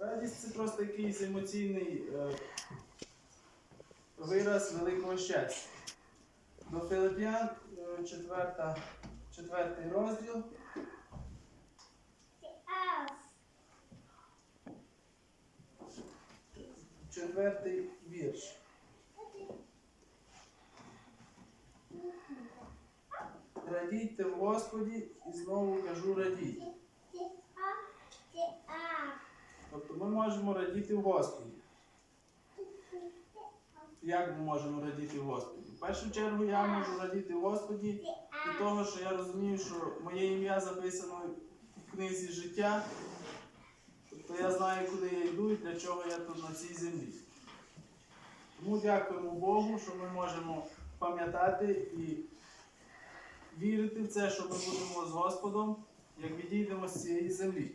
Радість це просто якийсь емоційний е, вираз великого щастя. До Филип'ян, е, четвертий розділ. Четвертий вірш. Радійте в Господі і знову кажу радійте. Тобто ми можемо радіти в Господі. Як ми можемо радіти в Господі? В першу чергу я можу радіти в Господі від того, що я розумію, що моє ім'я записано в книзі життя. Тобто я знаю, куди я йду і для чого я тут на цій землі. Тому дякуємо Богу, що ми можемо пам'ятати і вірити в це, що ми будемо з Господом, як відійдемо з цієї землі.